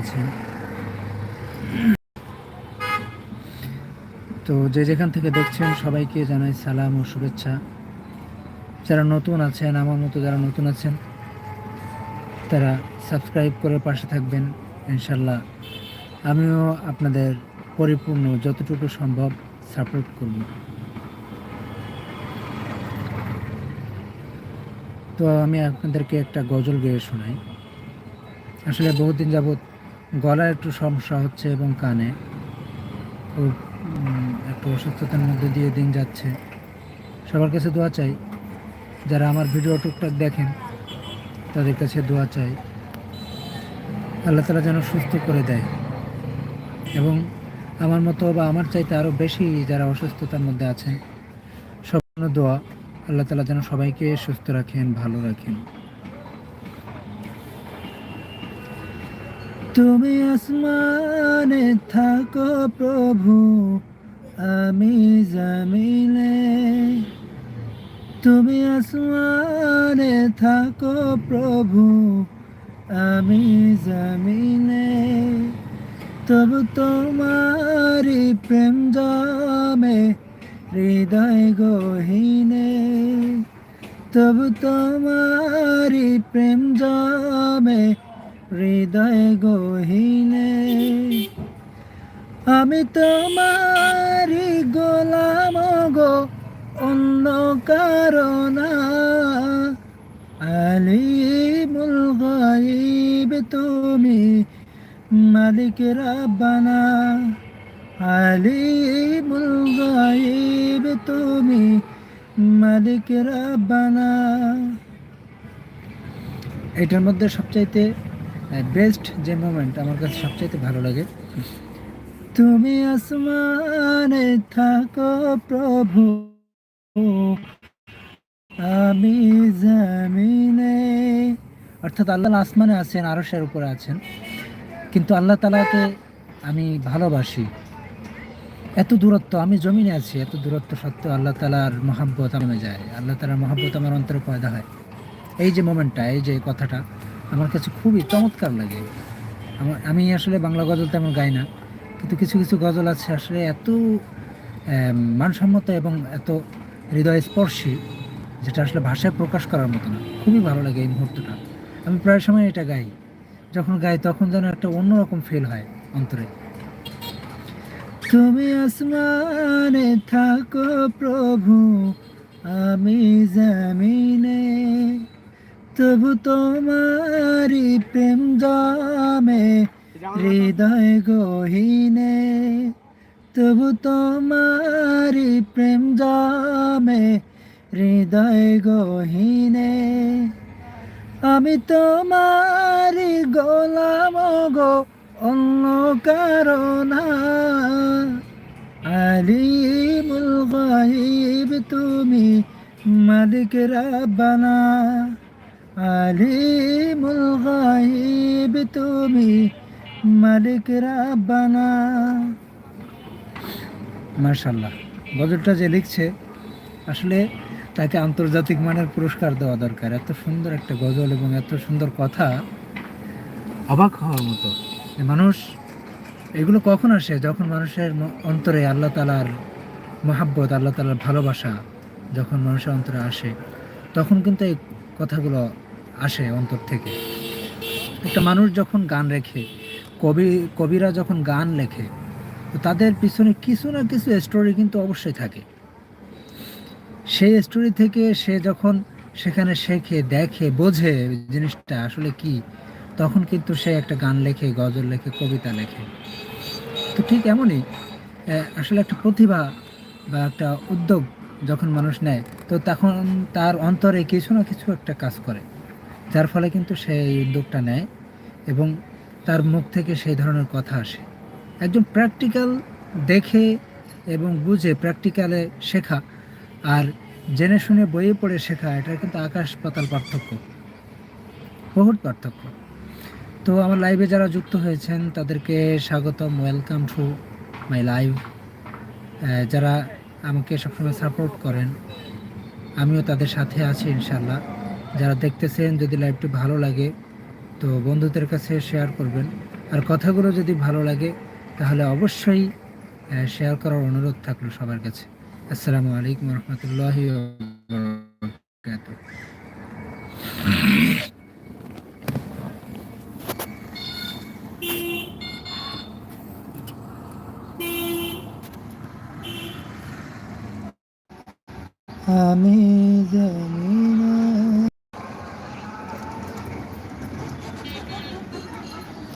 আছেন তো যে যেখান থেকে দেখছেন সবাইকে জানাই সালাম ও শুভেচ্ছা। যারা নতুন আছেন, আমার মতো যারা নতুন আছেন, তারা সাবস্ক্রাইব করে পাশে থাকবেন ইনশাল্লাহ আমিও আপনাদের পরিপূর্ণ যতটুকু সম্ভব সাপোর্ট করব। তো আমি আপনাদেরকে একটা গজল গেয়ে শোনাই। আসলে বহুদিন যাবৎ গলার একটু সমস্যা হচ্ছে এবং কানে। খুব একটু অসুস্থতার মধ্যে দিয়ে দিন যাচ্ছে। সবার কাছে দোয়া চাই, যারা আমার ভিডিও টুকটাক দেখেন, তাদের কাছে দোয়া চাই। আল্লাহ তালা যেন সুস্থ করে দেয়। এবং আমার মতো বা আমার চাইতে আরও বেশি যারা অসুস্থতার মধ্যে আছেন সব দোয়া। আল্লাহ তালা যেন সবাইকে সুস্থ রাখেন, ভালো রাখেন। তুমি আসমানে থাকো প্রভু, আমি জমিনে তুমি আসমানে থাকো প্রভু, আমি জমিনে তবু তোমারি প্রেম জমে, হৃদয় গহীনে। তবু তোমারি প্রেম জমে হৃদয় গহীনে, আমি তোমারি গোলাম গো, অন্য কারণা। আলিমুল গাইব তুমি মালিক রাব্বানা, আলিমুল গাইব তুমি মালিক রাব্বানা। এটার মধ্যে সবচাইতে বেস্ট যে মোমেন্ট আমার কাছে সবচাইতে ভালো লাগে। তুমি আসমানে থাকো প্রভু, আমি জামিনে। অর্থাৎ আল্লাহ আসমানে আছেন, আরশের উপরে আছেন। কিন্তু আল্লাহ তালাকে আমি ভালোবাসি। এত দূরত্ব, আমি জমিনে আছি, এত দূরত্ব সত্ত্বেও আল্লাহ তালার মহাব্বত আমি যায়। আল্লাহ তালার মহাব্বত আমার অন্তরে পয়দা হয়। এই যে মোমেন্টটা এই যে কথাটা আমার কাছে খুবই চমৎকার লাগে। আমার, আমি আসলে বাংলা গজল তেমন গাই না, কিন্তু কিছু কিছু গজল আছে আসলে এত মানসম্মত এবং এত হৃদয় স্পর্শী যেটা আসলে ভাষায় প্রকাশ করার মতো না। খুবই ভালো লাগে এই মুহূর্তটা। আমি প্রায় সময় এটা গাই। যখন গাই তখন যেন একটা অন্যরকম ফিল হয় অন্তরে। তুমি আসমানে থাকো প্রভু, আমি জামিনে। তবু তোমারি প্রেম জমে, হৃদয় গহীনে। তবু তোমারি প্রেম জমে, হৃদয় গহীনে। আমি তোমারি গোলাম গো, অন্য কারণা আলিমুল গাইব তুমি মালিক রাব্বানা আলিমুল গাইব তুমি মালিক রাব্বানা। মাশাল্লাহ গজলটা যে লিখছে, আসলে তাকে আন্তর্জাতিক মানের পুরস্কার দেওয়া দরকার। এত সুন্দর একটা গজল এবং এত সুন্দর কথা অবাক হওয়ার মতো। মানুষ, এগুলো কখন আসে? যখন মানুষের অন্তরে আল্লাহ তালার মহাব্বত, আল্লাহ তালার ভালোবাসা যখন মানুষের অন্তরে আসে, তখন কিন্তু এই কথাগুলো আসে অন্তর থেকে। একটা মানুষ যখন গান লেখে কবি, কবিরা যখন গান লেখে, তো তাদের পিছনে কিছু না কিছু স্টোরি কিন্তু অবশ্যই থাকে। সেই স্টোরি থেকে সে যখন সেখানে শেখে, দেখে, বোঝে জিনিসটা আসলে কি, তখন কিন্তু সে একটা গান লেখে, গজল লেখে, কবিতা লেখে। তো ঠিক এমনই আসলে একটা প্রতিভা বা একটা উদ্যোগ যখন মানুষ নেয়, তো তখন তার অন্তরে কিছু না কিছু একটা কাজ করে। যার ফলে কিন্তু সে এই উদ্যোগটা নেয় এবং তার মুখ থেকে সেই ধরনের কথা আসে। একজন প্র্যাকটিক্যাল দেখে এবং বুঝে প্র্যাকটিক্যালে শেখা আর জেনে শুনে বইয়ে পড়ে শেখা এটা কিন্তু আকাশ পাতাল পার্থক্য, বহুত পার্থক্য। তো আমার লাইভে যারা যুক্ত হয়েছেন, তাদেরকে স্বাগতম ওয়েলকাম টু মাই লাইভ যারা আমাকে সবসময় সাপোর্ট করেন, আমিও তাদের সাথে আছি ইনশাল্লাহ যারা দেখতেছেন, যদি লাইভটি ভালো লাগে, তো বন্ধুদের কাছে শেয়ার করবেন। আর কথাগুলো যদি ভালো লাগে, তাহলে অবশ্যই শেয়ার করার অনুরোধ থাকল সবার কাছে। আসসালামু আলাইকুম রহমতুল্লাহ আমি জানি